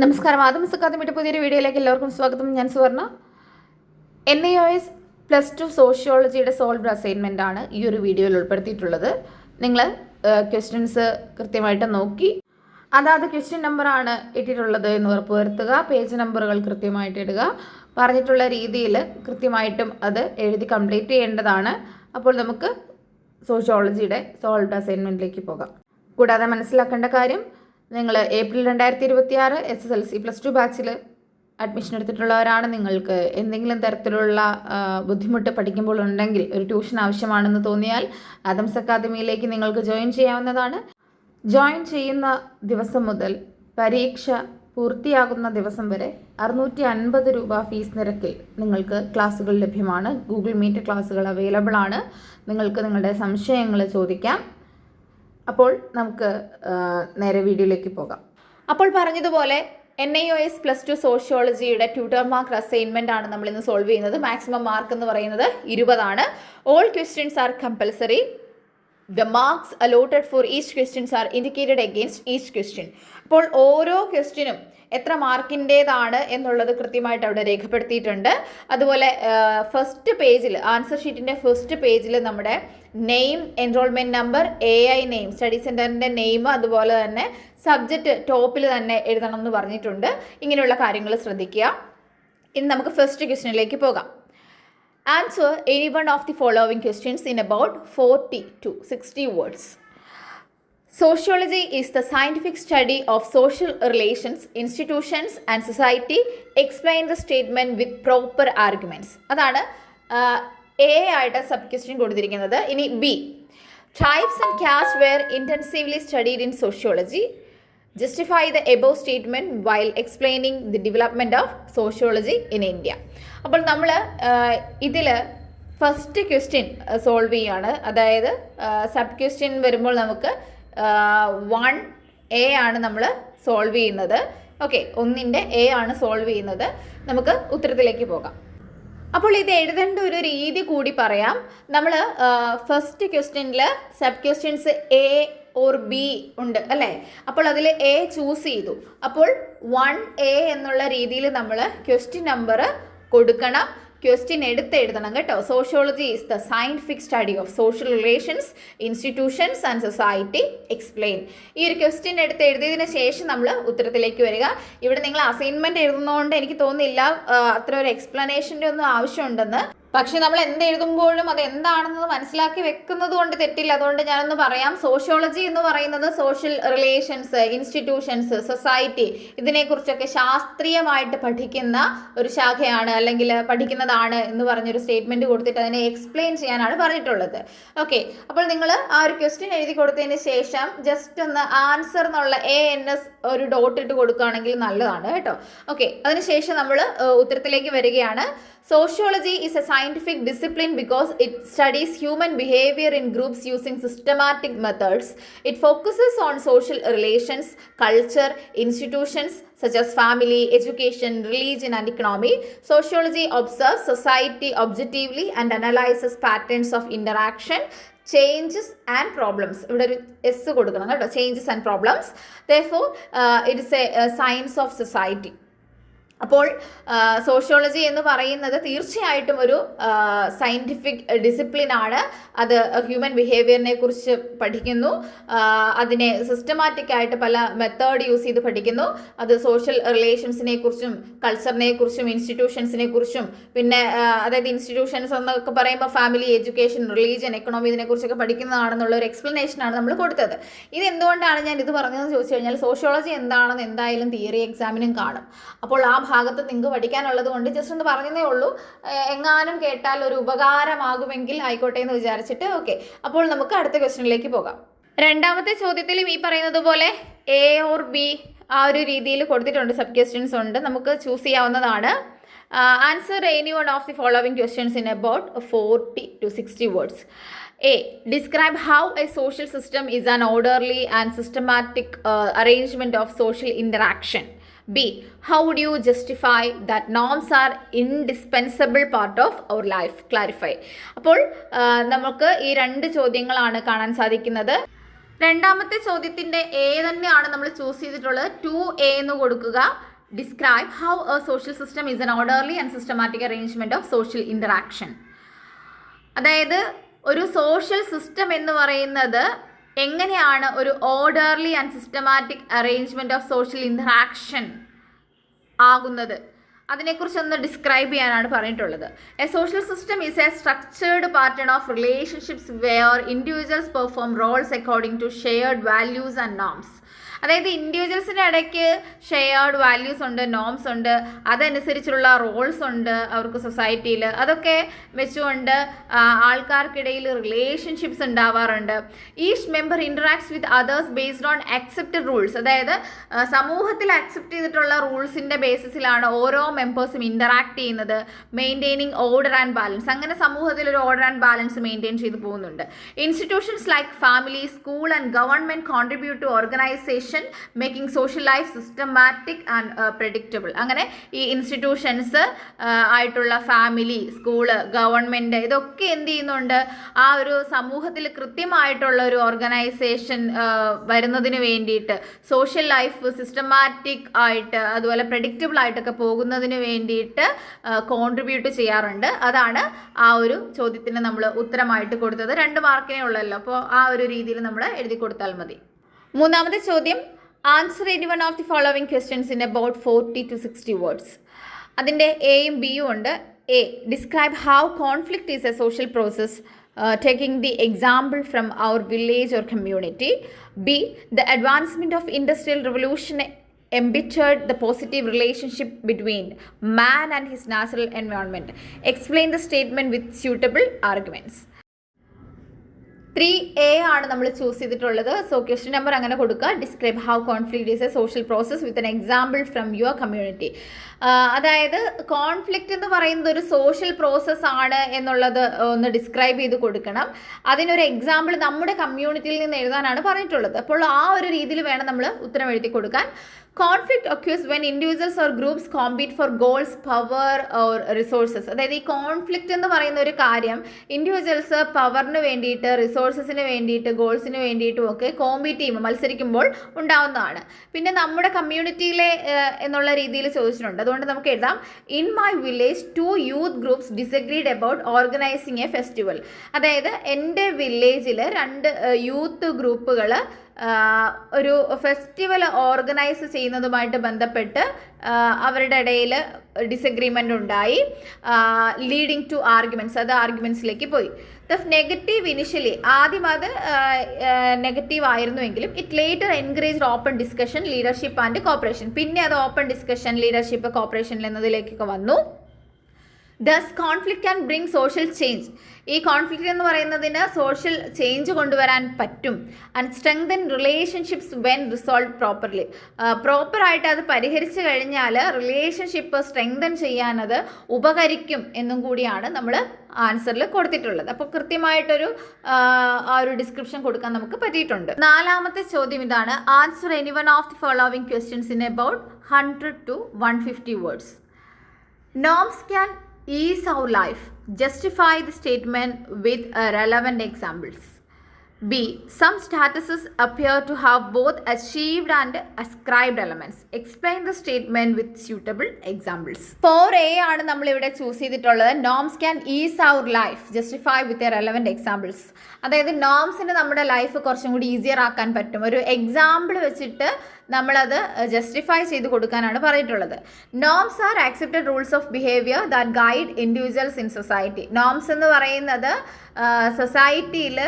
നമസ്കാരം. ആദ്യം അക്കാദമിയുടെ പുതിയൊരു വീഡിയോയിലേക്ക് എല്ലാവർക്കും സ്വാഗതം. ഞാൻ Suvarna. N I O S plus two സോഷ്യോളജിയുടെ solve assignment ആണ് ഈ ഒരു വീഡിയോയിൽ ഉൾപ്പെടുത്തിയിട്ടുള്ളത്. നിങ്ങൾ ക്വസ്റ്റ്യൻസ് കൃത്യമായിട്ട് നോക്കി. അതാത് ക്വസ്റ്റ്യൻ നമ്പറാണ് ഇട്ടിട്ടുള്ളത് എന്ന് ഉറപ്പുവരുത്തുക. പേജ് നമ്പറുകൾ കൃത്യമായിട്ട് ഇടുക. പറഞ്ഞിട്ടുള്ള രീതിയിൽ കൃത്യമായിട്ടും അത് എഴുതി കംപ്ലീറ്റ് ചെയ്യേണ്ടതാണ്. അപ്പോൾ നമുക്ക് സോഷ്യോളജിയുടെ സോൾവ് അസൈൻമെന്റിലേക്ക് പോകാം. കൂടാതെ മനസ്സിലാക്കേണ്ട കാര്യം നിങ്ങൾ ഏപ്രിൽ രണ്ടായിരത്തി ഇരുപത്തി ആറ് S S L C plus two ബാച്ചിൽ അഡ്മിഷൻ എടുത്തിട്ടുള്ളവരാണ്. നിങ്ങൾക്ക് എന്തെങ്കിലും തരത്തിലുള്ള ബുദ്ധിമുട്ട് പഠിക്കുമ്പോൾ ഉണ്ടെങ്കിൽ ഒരു ട്യൂഷൻ ആവശ്യമാണെന്ന് തോന്നിയാൽ ആദംസ് അക്കാദമിയിലേക്ക് നിങ്ങൾക്ക് ജോയിൻ ചെയ്യാവുന്നതാണ്. ജോയിൻ ചെയ്യുന്ന ദിവസം മുതൽ പരീക്ഷ പൂർത്തിയാകുന്ന ദിവസം വരെ അറുന്നൂറ്റി അൻപത് രൂപ ഫീസ് നിരക്കിൽ നിങ്ങൾക്ക് ക്ലാസ്സുകൾ ലഭ്യമാണ്. ഗൂഗിൾ മീറ്റ് ക്ലാസ്സുകൾ അവൈലബിൾ ആണ്. നിങ്ങൾക്ക് നിങ്ങളുടെ സംശയങ്ങൾ ചോദിക്കാം. അപ്പോൾ നമുക്ക് നേരെ വീഡിയോയിലേക്ക് പോകാം. അപ്പോൾ പറഞ്ഞതുപോലെ N I O S plus two സോഷ്യോളജിയുടെ tutor mark ആണ് നമ്മൾ ഇന്ന് സോൾവ് ചെയ്യുന്നത്. മാക്സിമം മാർക്ക് എന്ന് പറയുന്നത് ഇരുപതാണ്. All questions are compulsory the marks allotted for each questions are indicated against each question അപ്പോൾ ഓരോ ക്വസ്റ്റ്യനും എത്ര മാർക്കിന്റേതാണ് എന്നുള്ളത് കൃത്യമായിട്ട് അവിടെ രേഖപ്പെടുത്തിയിട്ടുണ്ട്. അതുപോലെ ഫസ്റ്റ് പേജിൽ ആൻസർ ഷീറ്റിന്റെ ഫസ്റ്റ് പേജിൽ നമ്മുടെ name enrolment number A I name study സെന്ററിന്റെ നെയിം അതുപോലെ തന്നെ സബ്ജക്റ്റ് ടോപ്പിൽ തന്നെ എഴുതണം എന്ന് പറഞ്ഞിട്ടുണ്ട്. ഇങ്ങനെയുള്ള കാര്യങ്ങൾ ശ്രദ്ധിക്കുക. ഇനി നമുക്ക് ഫസ്റ്റ് ക്വസ്റ്റ്യനിലേക്ക് പോകാം. Answer any one of the following questions in about forty to sixty words Sociology is the scientific study of social relations institutions and society Explain the statement with proper arguments. അതാണ് A ആയിട്ട് sub question കൊടുത്തിരിക്കുന്നത്. ഇനി B types and caste were intensively studied in sociology justify the above statement while explaining the development of sociology in India അപ്പോൾ നമ്മൾ ഇതിൽ first question solve ചെയ്യാണ്. അതായത് sub question വരുമ്പോൾ നമുക്ക് വൺ എ ആണ് നമ്മൾ സോൾവ് ചെയ്യുന്നത്. ഓക്കെ ഒന്നിന്റെ എ ആണ് സോൾവ് ചെയ്യുന്നത്. നമുക്ക് ഉത്തരത്തിലേക്ക് പോകാം. അപ്പോൾ ഇത് എഴുതേണ്ട ഒരു രീതി കൂടി പറയാം. നമ്മൾ ഫസ്റ്റ് ക്വസ്റ്റ്യനിൽ sub questions A or B ഉണ്ട് അല്ലേ? അപ്പോൾ അതിൽ എ ചൂസ് ചെയ്തു. അപ്പോൾ വൺ എ എന്നുള്ള രീതിയിൽ നമ്മൾ ക്വസ്റ്റ്യൻ നമ്പർ കൊടുക്കണം. ക്വസ്റ്റ്യൻ എടുത്ത് എഴുതണം കേട്ടോ. Sociology is the scientific study of social relations institutions and society explain ഈ ഒരു ക്വസ്റ്റ്യൻ എടുത്ത് എഴുതിയതിന് ശേഷം നമ്മൾ ഉത്തരത്തിലേക്ക് വരിക. ഇവിടെ നിങ്ങൾ അസൈൻമെന്റ് എഴുതുന്നതുകൊണ്ട് എനിക്ക് തോന്നുന്നില്ല അത്ര ഒരു എക്സ്പ്ലനേഷന്റെ ഒന്നും ആവശ്യമുണ്ടെന്ന്. പക്ഷെ നമ്മൾ എന്ത് എഴുതുമ്പോഴും അത് എന്താണെന്നത് മനസ്സിലാക്കി വെക്കുന്നത് കൊണ്ട് തെറ്റില്ല. അതുകൊണ്ട് ഞാനൊന്ന് പറയാം. സോഷ്യോളജി എന്ന് പറയുന്നത് സോഷ്യൽ റിലേഷൻസ് ഇൻസ്റ്റിറ്റ്യൂഷൻസ് സൊസൈറ്റി ഇതിനെക്കുറിച്ചൊക്കെ ശാസ്ത്രീയമായിട്ട് പഠിക്കുന്ന ഒരു ശാഖയാണ് അല്ലെങ്കിൽ പഠിക്കുന്നതാണ് എന്ന് പറഞ്ഞൊരു സ്റ്റേറ്റ്മെന്റ് കൊടുത്തിട്ട് അതിനെ എക്സ്പ്ലെയിൻ ചെയ്യാനാണ് പറഞ്ഞിട്ടുള്ളത്. ഓക്കെ. അപ്പോൾ നിങ്ങൾ ആ ഒരു ക്വസ്റ്റ്യൻ എഴുതി കൊടുത്തതിന് ശേഷം ജസ്റ്റ് ഒന്ന് ആൻസർ എന്നുള്ള എ എൻ എസ് ഒരു ഡോട്ട് ഇട്ട് കൊടുക്കുകയാണെങ്കിൽ നല്ലതാണ് കേട്ടോ. ഓക്കെ. അതിനുശേഷം നമ്മൾ ഉത്തരത്തിലേക്ക് വരികയാണ്. Sociology is a scientific discipline because it studies human behaviour in groups using systematic methods it focuses on social relations culture institutions such as family education religion and economy sociology observe society objectively and analyses patterns of interaction changes and problems ഇവിടെ ഒരു S കൊടുക്കണം കേട്ടോ. Changes and problems therefore it is a science of society അപ്പോൾ sociology എന്ന് പറയുന്നത് തീർച്ചയായിട്ടും ഒരു scientific discipline ആണ്. അത് ഹ്യൂമൻ ബിഹേവിയറിനെ കുറിച്ച് പഠിക്കുന്നു. അതിനെ സിസ്റ്റമാറ്റിക് ആയിട്ട് പല മെത്തേഡ് യൂസ് ചെയ്ത് പഠിക്കുന്നു. അത് സോഷ്യൽ റിലേഷൻസിനെ കുറിച്ചും കൾച്ചറിനെ കുറിച്ചും ഇൻസ്റ്റിറ്റ്യൂഷൻസിനെ കുറിച്ചും പിന്നെ അതായത് ഇൻസ്റ്റിറ്റ്യൂഷൻസ് എന്നൊക്കെ പറയുമ്പോൾ ഫാമിലി എഡ്യൂക്കേഷൻ റിലീജിയൻ എക്കണോമി ഇതിനെക്കുറിച്ചൊക്കെ പഠിക്കുന്നതാണെന്നുള്ള ഒരു എക്സ്പ്ലനേഷനാണ് നമ്മൾ കൊടുത്തത്. ഇത് എന്തുകൊണ്ടാണ് ഞാൻ ഇത് പറഞ്ഞതെന്ന് ചോദിച്ചു കഴിഞ്ഞാൽ സോഷ്യോളജി എന്താണെന്ന് എന്തായാലും തിയറി എക്സാമിനും കാണും. അപ്പോൾ ആ ഭാഗത്ത് നിങ്ങൾക്ക് പഠിക്കാനുള്ളത് കൊണ്ട് ജസ്റ്റ് ഒന്ന് പറഞ്ഞതേ ഉള്ളൂ. എങ്ങാനും കേട്ടാൽ ഒരു ഉപകാരമാകുമെങ്കിൽ ആയിക്കോട്ടെ എന്ന് വിചാരിച്ചിട്ട് ഓക്കെ അപ്പോൾ നമുക്ക് അടുത്ത ക്വസ്റ്റ്യനിലേക്ക് പോകാം. രണ്ടാമത്തെ ചോദ്യത്തിലും ഈ പറയുന്നത് പോലെ എ ഓർ ബി ആ ഒരു രീതിയിൽ കൊടുത്തിട്ടുണ്ട്. സബ് ക്വസ്റ്റ്യൻസ് ഉണ്ട്. നമുക്ക് ചൂസ് ചെയ്യാവുന്നതാണ്. Answer any one of the following questions in about forty to sixty words A describe how a social system is an orderly and systematic arrangement of social social interaction. How do you justify that norms are are part of our life clarify. അപ്പോൾ നമുക്ക് ഈ രണ്ട് ചോദ്യങ്ങളാണ് കാണാൻ സാധിക്കുന്നത് രണ്ടാമത്തെ ചോദ്യത്തിന്റെ A തന്നെയാണ് നമ്മൾ ചൂസ് ചെയ്തിട്ടുള്ളത് ടു എ എന്ന് കൊടുക്കുക describe how a social system is an orderly and systematic arrangement of social interaction അതായത് ഒരു സോഷ്യൽ സിസ്റ്റം എന്ന് പറയുന്നത് എങ്ങനെയാണ് ഒരു orderly and systematic arrangement of social interaction ആകുന്നത്? അതിനെക്കുറിച്ചൊന്ന് ഡിസ്ക്രൈബ് ചെയ്യാനാണ് പറഞ്ഞിട്ടുള്ളത്. A social system is a structured pattern of relationships where individuals perform roles according to shared values and norms അതായത് ഇൻഡിവിജ്വൽസിന്റെ ഇടയ്ക്ക് ഷെയർഡ് വാല്യൂസ് ഉണ്ട് നോംസ് ഉണ്ട് അതനുസരിച്ചുള്ള റോൾസ് ഉണ്ട് അവർക്ക് സൊസൈറ്റിയിൽ അതൊക്കെ വെച്ചുകൊണ്ട് ആൾക്കാർക്കിടയിൽ റിലേഷൻഷിപ്സ് ഉണ്ടാവാറുണ്ട്. Each member interacts with others based on accepted rules അതായത് സമൂഹത്തിൽ അക്സെപ്റ്റ് ചെയ്തിട്ടുള്ള റൂൾസിന്റെ ബേസിസിലാണ് ഓരോ മെമ്പേഴ്സും ഇന്ററാക്ട് ചെയ്യുന്നത് മെയിന്റെയിനിങ് ഓർഡർ ആൻഡ് ബാലൻസ് അങ്ങനെ സമൂഹത്തിൽ ഒരു ഓർഡർ ആൻഡ് ബാലൻസ് മെയിന്റെയിൻ ചെയ്തു പോകുന്നുണ്ട്. Institutions like family school and government contribute to organisation making social life systematic and predictable അങ്ങനെ ഈ ഇൻസ്റ്റിറ്റ്യൂഷൻസ് ആയിട്ടുള്ള ഫാമിലി സ്കൂൾ ഗവൺമെന്റ് ഇതൊക്കെ എന്ത് ചെയ്യുന്നുണ്ട്? ആ ഒരു സമൂഹത്തിൽ കൃത്യമായിട്ടുള്ള ഒരു ഓർഗനൈസേഷൻ വരുന്നതിന് വേണ്ടിയിട്ട് സോഷ്യൽ ലൈഫ് സിസ്റ്റമാറ്റിക് ആയിട്ട് അതുപോലെ പ്രഡിക്റ്റബിൾ ആയിട്ടൊക്കെ പോകുന്നതിന് വേണ്ടിയിട്ട് കോൺട്രിബ്യൂട്ട് ചെയ്യാറുണ്ട്. അതാണ് ആ ഒരു ചോദ്യത്തിന് നമ്മൾ ഉത്തരമായിട്ട് കൊടുത്തത്. രണ്ട് മാർക്കിനേ ഉള്ളല്ലോ. അപ്പോൾ ആ ഒരു രീതിയിൽ നമ്മൾ എഴുതി കൊടുത്താൽ മതി. മൂന്നാമത്തെ ചോദ്യം answer any one of the following questions in about forty to sixty words അതിന്റെ എയും ബിയും ഉണ്ട് A describe how conflict is a social process taking the example from our village or community B the advancement of industrial revolution embittered the positive relationship between man and his natural environment. Explain the statement with suitable arguments. Three A ആണ് നമ്മൾ choose ചെയ്തിട്ടുള്ളത്. So question number അങ്ങനെ കൊടുക്കുക. Describe how conflict is a social process with an example from your community അതായത് conflict എന്ന് പറയുന്നത് ഒരു social process ആണ് എന്നുള്ളത് ഒന്ന് ഡിസ്ക്രൈബ് ചെയ്ത് കൊടുക്കണം. അതിനൊരു എക്സാമ്പിൾ നമ്മുടെ കമ്മ്യൂണിറ്റിയിൽ നിന്ന് എഴുതാനാണ് പറഞ്ഞിട്ടുള്ളത്. അപ്പോൾ ആ ഒരു രീതിയിൽ വേണം നമ്മൾ ഉത്തരം എഴുതി കൊടുക്കാൻ. Conflict occurs when individuals or groups compete for goals power or resources അതായത് ഈ കോൺഫ്ലിക്റ്റ് എന്ന് പറയുന്ന ഒരു കാര്യം ഇൻഡിവിജ്വൽസ് പവറിന് വേണ്ടിയിട്ട് റിസോഴ്സസിന് വേണ്ടിയിട്ട് ഗോൾസിന് വേണ്ടിയിട്ടും ഒക്കെ കോമ്പീറ്റ് ചെയ്യുമ്പോൾ മത്സരിക്കുമ്പോൾ ഉണ്ടാവുന്നതാണ്. പിന്നെ നമ്മുടെ കമ്മ്യൂണിറ്റിയിലെ എന്നുള്ള രീതിയിൽ ചോദിച്ചിട്ടുണ്ട്. അതുകൊണ്ട് നമുക്ക് എഴുതാം. In my village two youth groups disagreed about organising a festival അതായത് എന്റെ വില്ലേജിൽ രണ്ട് യൂത്ത് ഗ്രൂപ്പുകൾ ഒരു ഫെസ്റ്റിവൽ ഓർഗനൈസ് ചെയ്യുന്നതുമായിട്ട് ബന്ധപ്പെട്ട് അവരുടെ ഇടയിൽ ഡിസഗ്രിമെന്റ് ഉണ്ടായി. ലീഡിങ് ടു ആർഗ്യുമെന്റ്സ് അത് ആർഗ്യുമെന്റ്സിലേക്ക് പോയി. ദ നെഗറ്റീവ് ഇനിഷ്യലി ആദ്യം അത് negative ആയിരുന്നുവെങ്കിലും it later encourage open discussion leadership and cooperation പിന്നെ അത് ഓപ്പൺ ഡിസ്കഷൻ ലീഡർഷിപ്പ് കോപ്പറേഷൻ എന്നതിലേക്കൊക്കെ വന്നു. Thus conflict and bring social change ഈ കോൺഫ്ലിക്റ്റ് എന്ന് പറയുന്നതിന് സോഷ്യൽ ചേഞ്ച് കൊണ്ടുവരാൻ പറ്റും. And strengthen relationships when resolve properly പ്രോപ്പറായിട്ട് അത് പരിഹരിച്ചു കഴിഞ്ഞാൽ റിലേഷൻഷിപ്പ് സ്ട്രെങ്തൻ ചെയ്യാനത് ഉപകരിക്കും എന്നും കൂടിയാണ് നമ്മൾ ആൻസറിൽ കൊടുത്തിട്ടുള്ളത്. അപ്പോൾ കൃത്യമായിട്ടൊരു ആ, ഒരു ഡിസ്ക്രിപ്ഷൻ കൊടുക്കാൻ നമുക്ക് പറ്റിയിട്ടുണ്ട്. നാലാമത്തെ ചോദ്യം ഇതാണ്. Answer any one of the following questions in about hundred to one fifty words norms can ease our life. Justify the statement with relevant examples. B. Some statuses appear to have both achieved and ascribed elements. Explain the statement with suitable examples. Four A ആണ് നമ്മൾ ഇവിടെ choose ചെയ്തിട്ടുള്ളത് norms can ease our life justify with a relevant examples അതായത് നോംസിന് നമ്മുടെ life കുറച്ചും കൂടി easier ആക്കാൻ പറ്റും ഒരു എക്സാമ്പിൾ വെച്ചിട്ട് നമ്മളത് ജസ്റ്റിഫൈ ചെയ്ത് കൊടുക്കാനാണ് പറഞ്ഞിട്ടുള്ളത് norms are accepted rules of behaviour that guide individuals in society norms എന്ന് പറയുന്നത് സൊസൈറ്റിയിൽ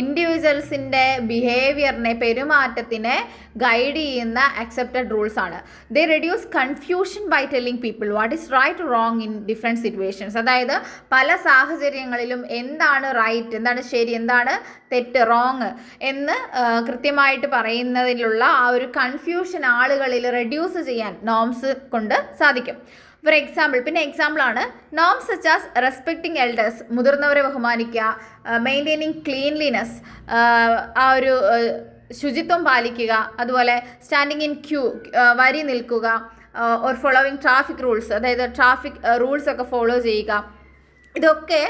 ഇൻഡിവിജ്വൽസിന്റെ ബിഹേവിയറിനെ പെരുമാറ്റത്തിനെ ഗൈഡ് ചെയ്യുന്ന അക്സെപ്റ്റഡ് റൂൾസ് ആണ്. They reduce confusion by telling people what is right wrong in different situations അതായത് പല സാഹചര്യങ്ങളിലും എന്താണ് റൈറ്റ് എന്താണ് ശരി എന്താണ് തെറ്റ് റോങ് എന്ന് കൃത്യമായിട്ട് പറയുന്നതിലുള്ള ആ ഒരു കൺഫ്യൂഷൻ ആളുകളിൽ റെഡ്യൂസ് ചെയ്യാൻ നോംസ് കൊണ്ട് സാധിക്കും. ഫോർ എക്സാമ്പിൾ പിന്നെ എക്സാമ്പിൾ ആണ്. നോം സച്ച് ആസ് റെസ്പെക്ടിങ് എൽഡേഴ്സ് മുതിർന്നവരെ ബഹുമാനിക്കുക മെയിന്റെയിനിങ് ക്ലീൻലിനെസ് ആ ഒരു ശുചിത്വം പാലിക്കുക അതുപോലെ സ്റ്റാൻഡിങ് ഇൻ ക്യൂ വരി നിൽക്കുക ഓർ ഫോളോവിങ് ട്രാഫിക് റൂൾസ് അതായത് ട്രാഫിക് റൂൾസ് ഒക്കെ ഫോളോ ചെയ്യുക. ഇതൊക്കെ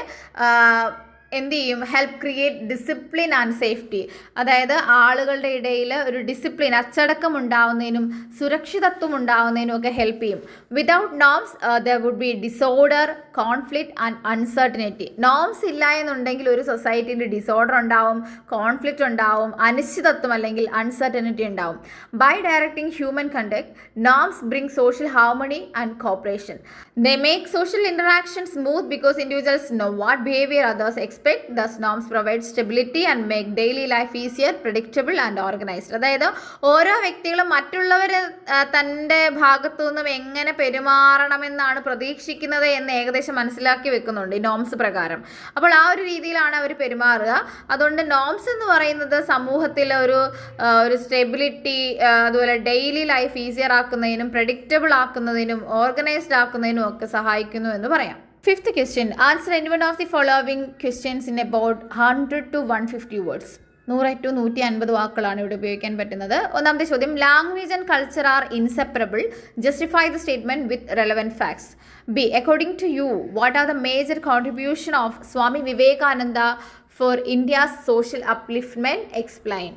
എന്ത് ചെയ്യും? Help create discipline and safety അതായത് ആളുകളുടെ ഇടയിൽ ഒരു ഡിസിപ്ലിൻ അച്ചടക്കം ഉണ്ടാവുന്നതിനും സുരക്ഷിതത്വം ഉണ്ടാവുന്നതിനും ഒക്കെ ഹെൽപ്പ് ചെയ്യും. Without norms there would be disorder conflict and uncertainty norms ഇല്ല എന്നുണ്ടെങ്കിൽ ഒരു സൊസൈറ്റിന്റെ ഡിസോർഡർ ഉണ്ടാവും കോൺഫ്ലിക്റ്റ് ഉണ്ടാവും അനിശ്ചിതത്വം അല്ലെങ്കിൽ അൺസർട്ടനിറ്റി ഉണ്ടാവും. By directing human conduct norms bring social harmony and cooperation they make social interaction smooth because individuals know what behaviour others expect thus norms provide stability and make daily life easier predictable and organised അതായത് ഓരോ വ്യക്തികളും മറ്റുള്ളവർ തന്റെ ഭാഗത്തു നിന്നും എങ്ങനെ പെരുമാറണമെന്നാണ് പ്രതീക്ഷിക്കുന്നത് എന്ന് ഏകദേശം മനസ്സിലാക്കി വെക്കുന്നുണ്ട് ഈ നോംസ് പ്രകാരം. അപ്പോൾ ആ ഒരു രീതിയിലാണ് അവർ പെരുമാറുക. അതുകൊണ്ട് നോംസ് എന്ന് പറയുന്നത് സമൂഹത്തിൽ ഒരു ഒരു സ്റ്റെബിലിറ്റി അതുപോലെ ഡെയിലി ലൈഫ് ഈസിയർ ആക്കുന്നതിനും പ്രഡിക്റ്റബിൾ ആക്കുന്നതിനും ഓർഗനൈസ്ഡ് ആക്കുന്നതിനും ഒക്കെ സഹായിക്കുന്നു എന്ന് പറയാം. Fifth question answer any one of the following questions in about hundred to one fifty words നൂറ് ടു നൂറ്റി അൻപത് വാക്കുകളാണ് ഇവിടെ ഉപയോഗിക്കാൻ പറ്റുന്നത്. ഒന്നാമത്തെ ചോദ്യം. Language and culture are inseparable justify the statement with relevant facts B according to you what are the major contribution of Swami Vivekananda for India's social upliftment explain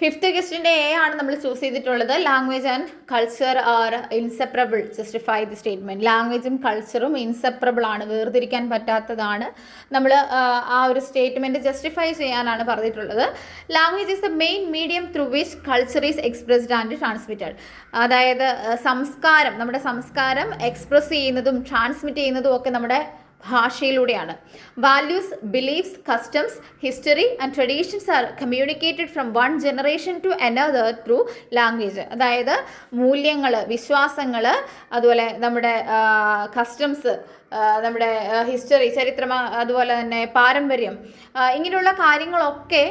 fifth ക്വസ്റ്റിന്റെ A ആണ് നമ്മൾ ചൂസ് ചെയ്തിട്ടുള്ളത്. Language and culture are inseparable justify the statement ലാംഗ്വേജും കൾച്ചറും inseparable ആണ്. വേർതിരിക്കാൻ പറ്റാത്തതാണ്. നമ്മൾ ആ ഒരു സ്റ്റേറ്റ്മെന്റ് ജസ്റ്റിഫൈ ചെയ്യാനാണ് പറഞ്ഞിട്ടുള്ളത്. Language is the main medium through which culture is expressed and transmitted അതായത് സംസ്കാരം നമ്മുടെ സംസ്കാരം എക്സ്പ്രസ് ചെയ്യുന്നതും ട്രാൻസ്മിറ്റ് ചെയ്യുന്നതും ഒക്കെ നമ്മുടെ ഭാഷയിലൂടെയാണ്. Values beliefs customs history and traditions are communicated from one generation to another through language അതായത് മൂല്യങ്ങൾ വിശ്വാസങ്ങൾ അതുപോലെ നമ്മുടെ കസ്റ്റംസ് നമ്മുടെ ഹിസ്റ്ററി ചരിത്രം അതുപോലെ തന്നെ പാരമ്പര്യം ഇങ്ങനെയുള്ള കാര്യങ്ങളൊക്കെ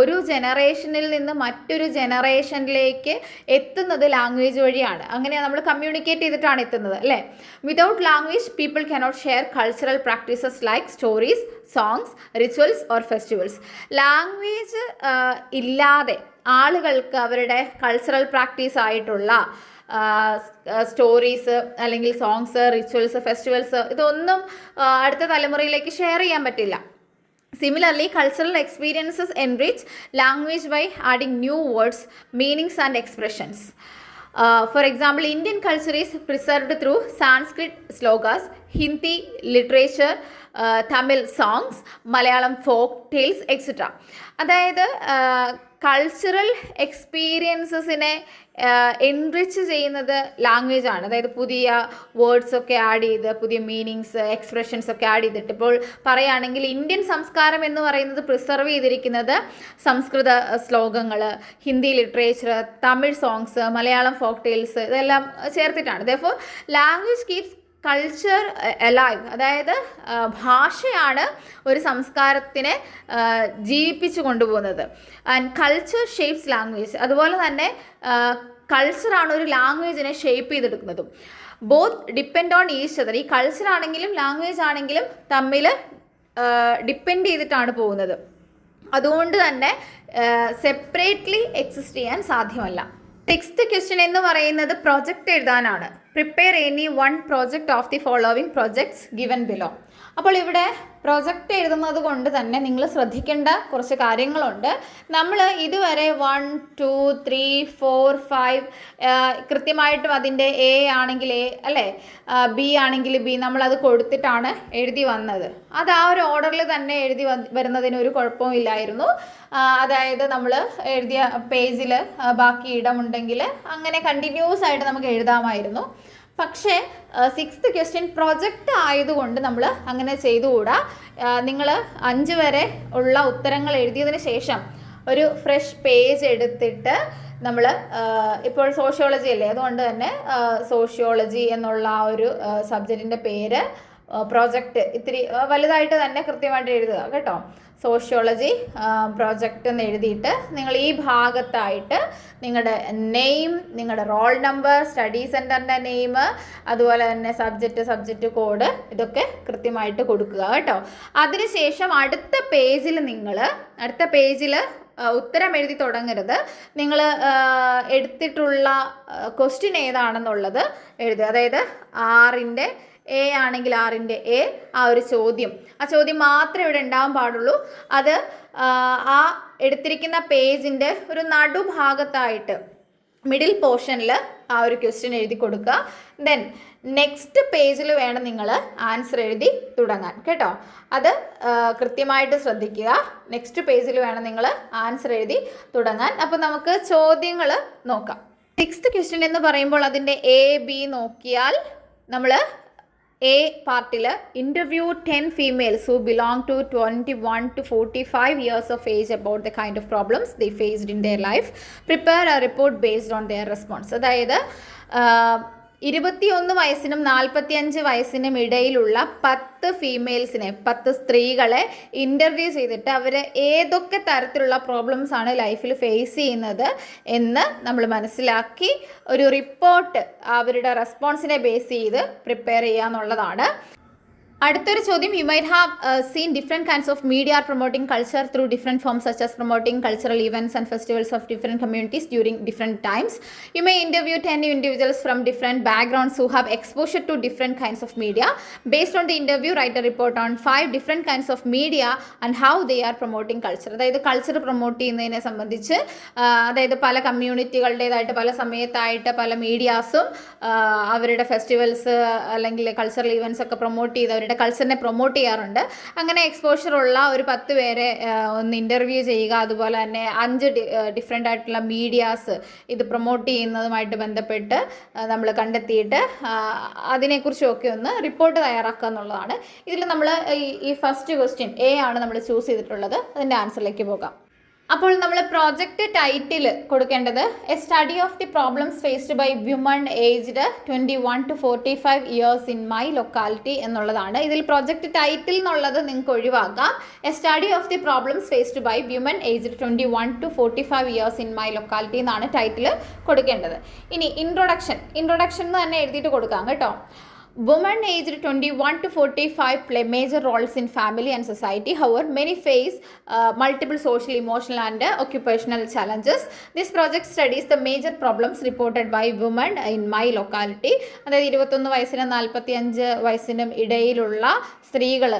ഒരു ജനറേഷനിൽ നിന്ന് മറ്റൊരു ജനറേഷനിലേക്ക് എത്തുന്നത് ലാംഗ്വേജ് വഴിയാണ്. അങ്ങനെ നമ്മൾ കമ്മ്യൂണിക്കേറ്റ് ചെയ്തിട്ടാണ് എത്തുന്നത് അല്ലേ? Without language people cannot share cultural practices like stories songs rituals or festivals language ഇല്ലാതെ ആളുകൾക്ക് അവരുടെ കൾച്ചറൽ പ്രാക്ടീസ് ആയിട്ടുള്ള സ്റ്റോറീസ് അല്ലെങ്കിൽ സോങ്സ് റിച്വൽസ് ഫെസ്റ്റിവൽസ് ഇതൊന്നും അടുത്ത തലമുറയിലേക്ക് ഷെയർ ചെയ്യാൻ പറ്റില്ല experiences enrich language by adding new words, meanings, and expressions. Uh, for example, Indian culture is preserved through Sanskrit slokas, Hindi literature, uh, Tamil songs, Malayalam folk tales, etc. അതായത് cultural എക്സ്പീരിയൻസസിനെ enrich ചെയ്യുന്നത് language ആണ്. അതായത് പുതിയ words ഒക്കെ add ചെയ്ത് പുതിയ meanings expressions ഒക്കെ ആഡ് ചെയ്തിട്ട്. ഇപ്പോൾ പറയുകയാണെങ്കിൽ ഇന്ത്യൻ സംസ്കാരം എന്ന് പറയുന്നത് പ്രിസർവ് ചെയ്തിരിക്കുന്നത് സംസ്കൃത ശ്ലോകങ്ങൾ Hindi literature Tamil songs Malayalam folk tales ഇതെല്ലാം ചേർത്തിട്ടാണ്. Though language keeps culture alive അതായത് ഭാഷയാണ് ഒരു സംസ്കാരത്തിനെ ജീവിപ്പിച്ചു കൊണ്ടുപോകുന്നത്. ആൻഡ് കൾച്ചർ ഷേപ്സ് ലാംഗ്വേജ് അതുപോലെ തന്നെ കൾച്ചറാണ് ഒരു ലാംഗ്വേജിനെ shape ചെയ്തെടുക്കുന്നതും. Both depend on each other ഈ കൾച്ചർ ആണെങ്കിലും ലാംഗ്വേജ് ആണെങ്കിലും തമ്മിൽ ഡിപ്പെൻഡ് ചെയ്തിട്ടാണ് പോകുന്നത്. അതുകൊണ്ട് തന്നെ സെപ്പറേറ്റ്ലി എക്സിസ്റ്റ് ചെയ്യാൻ സാധ്യമല്ല. സിക്സ്ത് ക്വസ്റ്റ്യൻ എന്ന് പറയുന്നത് പ്രൊജക്റ്റ് എഴുതാനാണ്. Prepare any one project of the following projects given below അപ്പോൾ ഇവിടെ പ്രൊജക്റ്റ് എഴുതുന്നത് കൊണ്ട് തന്നെ നിങ്ങൾ ശ്രദ്ധിക്കേണ്ട കുറച്ച് കാര്യങ്ങളുണ്ട്. നമ്മൾ ഇതുവരെ one two three four five കൃത്യമായിട്ടും അതിന്റെ എ ആണെങ്കിൽ എ അല്ലേ? ബി ആണെങ്കിൽ ബി നമ്മളത് കൊടുത്തിട്ടാണ് എഴുതി വന്നത്. അത് ആ ഒരു ഓർഡറിൽ തന്നെ എഴുതി വരുന്നതിന് ഒരു കുഴപ്പവും ഇല്ലായിരുന്നു. അതായത് നമ്മൾ എഴുതിയ പേജിൽ ബാക്കി ഇടമുണ്ടെങ്കിൽ അങ്ങനെ കണ്ടിന്യൂസ് ആയിട്ട് നമുക്ക് എഴുതാമായിരുന്നു. പക്ഷേ സിക്സ്ത് ക്വസ്റ്റ്യൻ പ്രൊജക്റ്റ് ആയതുകൊണ്ട് നമ്മൾ അങ്ങനെ ചെയ്തുകൂടാ. നിങ്ങൾ അഞ്ച് വരെ ഉള്ള ഉത്തരങ്ങൾ എഴുതിയതിന് ശേഷം ഒരു ഫ്രഷ് പേജ് എടുത്തിട്ട് നമ്മൾ ഇപ്പോൾ സോഷ്യോളജി അല്ലേ? അതുകൊണ്ട് തന്നെ സോഷ്യോളജി എന്നുള്ള ആ ഒരു സബ്ജക്റ്റിന്റെ പേര് പ്രോജക്റ്റ് ഇത്തിരി വലുതായിട്ട് തന്നെ കൃത്യമായിട്ട് എഴുതുക കേട്ടോ. സോഷ്യോളജി പ്രോജക്റ്റ് എന്ന് എഴുതിയിട്ട് നിങ്ങൾ ഈ ഭാഗത്തായിട്ട് നിങ്ങളുടെ നെയിം നിങ്ങളുടെ റോൾ നമ്പർ സ്റ്റഡി സെന്ററിന്റെ നെയിം അതുപോലെ തന്നെ സബ്ജക്റ്റ് സബ്ജക്റ്റ് കോഡ് ഇതൊക്കെ കൃത്യമായിട്ട് കൊടുക്കുക കേട്ടോ. അതിനുശേഷം അടുത്ത പേജിൽ നിങ്ങൾ അടുത്ത പേജിൽ ഉത്തരം എഴുതി തുടങ്ങരുത്. നിങ്ങൾ എടുത്തിട്ടുള്ള ക്വസ്റ്റ്യൻ ഏതാണെന്നുള്ളത് എഴുതുക. അതായത് ആറിന്റെ എ ആണെങ്കിൽ ആറിന്റെ എ ആ ഒരു ചോദ്യം. ആ ചോദ്യം മാത്രമേ ഇവിടെ ഉണ്ടാവാൻ പാടുള്ളൂ. അത് ആ, എടുത്തിരിക്കുന്ന പേജിന്റെ ഒരു നടുഭാഗത്തായിട്ട് മിഡിൽ പോർഷനിൽ ആ ഒരു ക്വസ്റ്റ്യൻ എഴുതി കൊടുക്കുക. ദെൻ നെക്സ്റ്റ് പേജിൽ വേണം നിങ്ങൾ ആൻസർ എഴുതി തുടങ്ങാൻ. കേട്ടോ? അത് കൃത്യമായിട്ട് ശ്രദ്ധിക്കുക. നെക്സ്റ്റ് പേജിൽ വേണം നിങ്ങൾ ആൻസർ എഴുതി തുടങ്ങാൻ. അപ്പോൾ നമുക്ക് ചോദ്യങ്ങൾ നോക്കാം. സിക്സ്ത് ക്വസ്റ്റ്യൻ എന്ന് പറയുമ്പോൾ അതിന്റെ എ ബി നോക്കിയാൽ നമ്മൾ എ പാർട്ടിൽ interview ten females who belong to twenty one to forty five years of age about the kind of problems they faced in their life prepare a report based on their response അതായത് ഇരുപത്തിയൊന്ന് വയസ്സിനും നാൽപ്പത്തിയഞ്ച് വയസ്സിനും ഇടയിലുള്ള പത്ത് ഫീമെയിൽസിനെ പത്ത് സ്ത്രീകളെ interview ചെയ്തിട്ട് അവർ ഏതൊക്കെ തരത്തിലുള്ള പ്രോബ്ലംസ് ആണ് ലൈഫിൽ ഫേസ് ചെയ്യുന്നത് എന്ന് നമ്മൾ മനസ്സിലാക്കി ഒരു റിപ്പോർട്ട് അവരുടെ റെസ്പോൺസിനെ ബേസ് ചെയ്ത് പ്രിപ്പയർ ചെയ്യുക എന്നുള്ളതാണ് അടുത്തൊരു ചോദ്യം. You might have seen different kinds of media are promoting culture through different forms such as promoting cultural events and festivals of different communities during different times you may interview ten individuals from different backgrounds who have exposure to different kinds of media based on the interview write a report on five different kinds of media and how they are promoting culture അതായത് culture promote ചെയ്യുന്നതിനെ സംബന്ധിച്ച് അതായത് പല കമ്മ്യൂണിറ്റികളുടേതായിട്ട് പല സമയത്തായിട്ട് പല മീഡിയാസും അവരുടെ festivals അല്ലെങ്കിൽ cultural events ഒക്കെ പ്രൊമോട്ട് ചെയ്ത് അവരുടെ കൾച്ചറിനെ പ്രൊമോട്ട് ചെയ്യാറുണ്ട്. അങ്ങനെ എക്സ്പോഷർ ഉള്ള ഒരു പത്ത് പേരെ ഒന്ന് ഇന്റർവ്യൂ ചെയ്യുക അതുപോലെ തന്നെ അഞ്ച് ഡിഫറെന്റ് ആയിട്ടുള്ള മീഡിയാസ് ഇത് പ്രൊമോട്ട് ചെയ്യുന്നതുമായിട്ട് ബന്ധപ്പെട്ട് നമ്മൾ കണ്ടെത്തിയിട്ട് അതിനെക്കുറിച്ചൊക്കെ ഒന്ന് റിപ്പോർട്ട് തയ്യാറാക്കുക എന്നുള്ളതാണ്. ഇതിൽ നമ്മൾ ഈ ഫസ്റ്റ് ക്വസ്റ്റ്യൻ എ ആണ് നമ്മൾ ചൂസ് ചെയ്തിട്ടുള്ളത്. അതിന്റെ ആൻസറിലേക്ക് പോകാം. അപ്പോൾ നമ്മൾ പ്രോജക്റ്റ് ടൈറ്റിൽ കൊടുക്കേണ്ടത് a study of the problems faced by woman aged twenty one to forty five years in my locality എന്നുള്ളതാണ്. ഇതിൽ പ്രോജക്റ്റ് ടൈറ്റിൽ എന്നുള്ളത് നിങ്ങൾക്ക് ഒഴിവാക്കാം. A study of the problems faced by woman aged twenty one to forty five years in my locality എന്നാണ് title കൊടുക്കേണ്ടത്. ഇനി introduction introduction എന്ന് തന്നെ എഴുതിയിട്ട് കൊടുക്കാം കേട്ടോ. Women aged 21 to 45 play major roles in family and society. However, many face uh, multiple social, emotional, and uh, occupational challenges. This project studies the major problems reported by women in my locality. അതായത് ഇരുപത്തൊന്ന് വയസ്സിനും നാൽപ്പത്തി അഞ്ച് വയസ്സിനും ഇടയിലുള്ള സ്ത്രീകൾ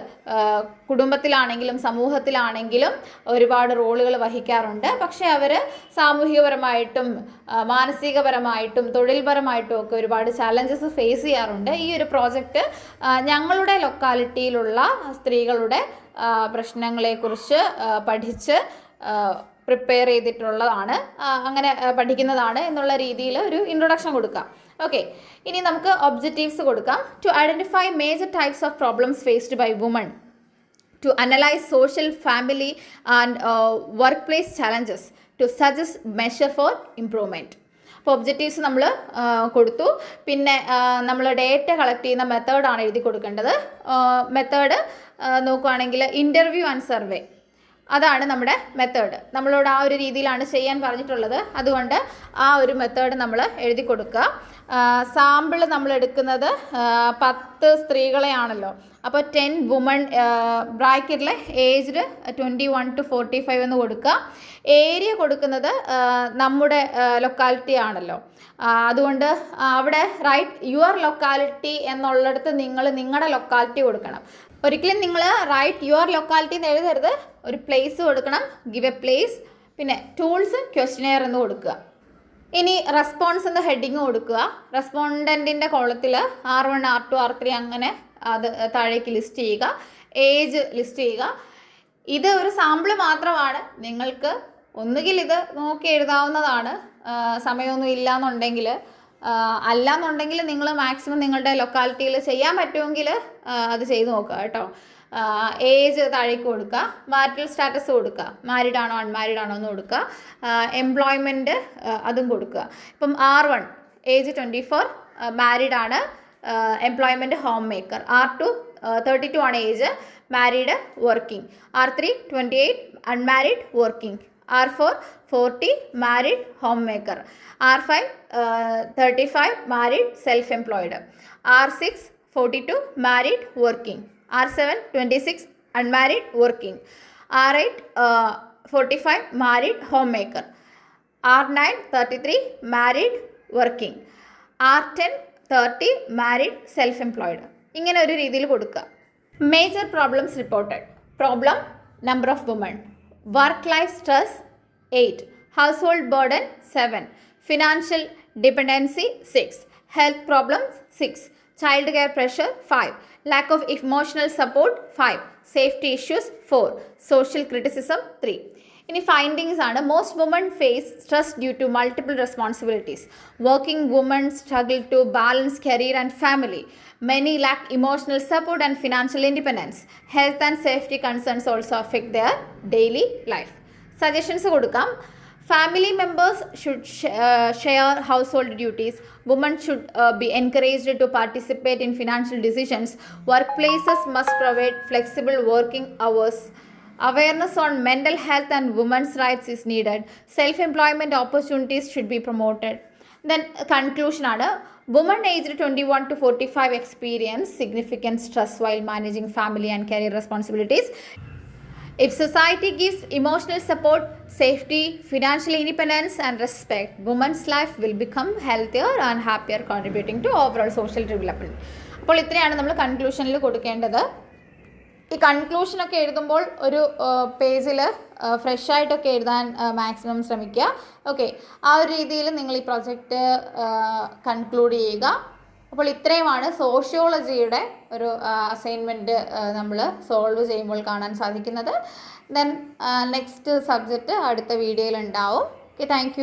കുടുംബത്തിലാണെങ്കിലും സമൂഹത്തിലാണെങ്കിലും ഒരുപാട് റോളുകൾ വഹിക്കാറുണ്ട് പക്ഷേ അവർ സാമൂഹികപരമായിട്ടും മാനസികപരമായിട്ടും തൊഴിൽപരമായിട്ടും ഒക്കെ ഒരുപാട് ചാലഞ്ചസ് ഫേസ് ചെയ്യാറുണ്ട് ഈ ഒരു പ്രോജക്റ്റ് ഞങ്ങളുടെ ലൊക്കാലിറ്റിയിലുള്ള സ്ത്രീകളുടെ പ്രശ്നങ്ങളെക്കുറിച്ച് പഠിച്ച് പ്രിപ്പയർ ചെയ്തിട്ടുള്ളതാണ്. അങ്ങനെ പഠിക്കുന്നതാണ് എന്നുള്ള രീതിയിൽ ഒരു ഇൻട്രൊഡക്ഷൻ കൊടുക്കാം. ഓക്കെ ഇനി നമുക്ക് ഒബ്ജക്റ്റീവ്സ് കൊടുക്കാം. To identify major types of problems faced by woman to analyse social family and work place challenges. To suggest measure for improvement. അപ്പോൾ ഒബ്ജക്റ്റീവ്സ് നമ്മൾ കൊടുത്തു. പിന്നെ നമ്മൾ ഡേറ്റ കളക്ട് ചെയ്യുന്ന മെത്തേഡാണ് എഴുതി കൊടുക്കേണ്ടത്. മെത്തേഡ് നോക്കുവാണെങ്കിൽ ഇന്റർവ്യൂ ആൻഡ് സർവേ അതാണ് നമ്മുടെ മെത്തേഡ് നമ്മളോട് ആ ഒരു രീതിയിലാണ് ചെയ്യാൻ പറഞ്ഞിട്ടുള്ളത്. അതുകൊണ്ട് ആ ഒരു മെത്തേഡ് നമ്മൾ എഴുതി കൊടുക്കുക. സാമ്പിൾ നമ്മൾ എടുക്കുന്നത് പത്ത് സ്ത്രീകളെയാണല്ലോ. അപ്പോൾ ten woman ബ്രാക്കറ്റിലെ aged twenty one to forty five എന്ന് കൊടുക്കുക. ഏരിയ കൊടുക്കുന്നത് നമ്മുടെ ലൊക്കാലിറ്റി ആണല്ലോ. അതുകൊണ്ട് അവിടെ റൈറ്റ് യുവർ ലൊക്കാലിറ്റി എന്നുള്ളിടത്ത് നിങ്ങൾ നിങ്ങളുടെ ലൊക്കാലിറ്റി കൊടുക്കണം. ഒരിക്കലും നിങ്ങൾ റൈറ്റ് യുവർ ലൊക്കാലിറ്റി എന്ന് എഴുതരുത്. ഒരു പ്ലേസ് കൊടുക്കണം. ഗിവ് എ പ്ലേസ് പിന്നെ ടൂൾസ് ക്വസ്റ്റിനെയർ എന്ന് കൊടുക്കുക. ഇനി റെസ്പോൺസ് എന്ന ഹെഡിങ് കൊടുക്കുക. റെസ്പോണ്ടന്റിന്റെ കോളത്തിൽ R one R two R three അങ്ങനെ അത് താഴേക്ക് ലിസ്റ്റ് ചെയ്യുക. ഏജ് ലിസ്റ്റ് ചെയ്യുക. ഇത് ഒരു സാമ്പിൾ മാത്രമാണ്. നിങ്ങൾക്ക് ഒന്നുകിൽ ഇത് നോക്കി എഴുതാവുന്നതാണ്. സമയമൊന്നും സമയമൊന്നും ഇല്ലയെന്നുണ്ടെങ്കിൽ അല്ലാന്നുണ്ടെങ്കിൽ നിങ്ങൾ മാക്സിമം നിങ്ങളുടെ ലൊക്കാലിറ്റിയിൽ ചെയ്യാൻ പറ്റുമെങ്കിൽ അത് ചെയ്ത് നോക്കുക കേട്ടോ. ഏജ് താഴേക്ക് കൊടുക്കുക മാരിറ്റൽ സ്റ്റാറ്റസ് കൊടുക്കുക മാരീഡ് ആണോ അൺമാരീഡ് ആണോ എന്ന് കൊടുക്കുക. എംപ്ലോയ്മെന്റ് അതും കൊടുക്കുക. ഇപ്പം R one age twenty four married ആണ് employment home maker R two thirty two ആണ് age married working R three twenty eight unmarried working R four forty married home maker R five thirty five married self employed R six forty two married working R seven twenty six unmarried working R eight forty five married home maker R nine thirty three married working R ten thirty married self employed ഇങ്ങനെ ഒരു രീതിയിൽ കൊടുക്കുക. Major problems reported problem number of woman work life stress 8 household burden 7 financial dependency 6 health problems 6 child care pressure 5 lack of emotional support 5 safety issues 4 social criticism 3 ഇനി findings ആണ്. Most woman face stress due to multiple responsibilities working woman struggle to balance career and family many lack emotional support and financial independence health and safety concerns also affect their daily life suggestions കൊടുക്കാം. Family members should share household duties woman should be encouraged to participate in financial decisions work places must provide flexible working hours Awareness on mental health and women's rights is needed. Self employment opportunities should be promoted. Then, conclusion are women aged 21 to 45 experience significant stress while managing family and career responsibilities. If society gives emotional support, safety, financial independence, and respect, women's life will become healthier and happier, contributing to overall social development. അപ്പോൾ ഇത്രയാണ് നമ്മൾ കൺക്ലൂഷനിൽ കൊടുക്കേണ്ടത് ഈ കൺക്ലൂഷനൊക്കെ എഴുതുമ്പോൾ ഒരു പേജിൽ fresh ആയിട്ടൊക്കെ എഴുതാൻ മാക്സിമം ശ്രമിക്കുക. ഓക്കെ ആ ഒരു രീതിയിൽ നിങ്ങൾ ഈ പ്രൊജക്റ്റ് കൺക്ലൂഡ് ചെയ്യുക. അപ്പോൾ ഇത്രയുമാണ് സോഷ്യോളജിയുടെ ഒരു അസൈൻമെന്റ് നമ്മൾ സോൾവ് ചെയ്യുമ്പോൾ കാണാൻ സാധിക്കുന്നത്. ദെൻ നെക്സ്റ്റ് സബ്ജക്റ്റ് അടുത്ത വീഡിയോയിൽ ഉണ്ടാവും. Okay thank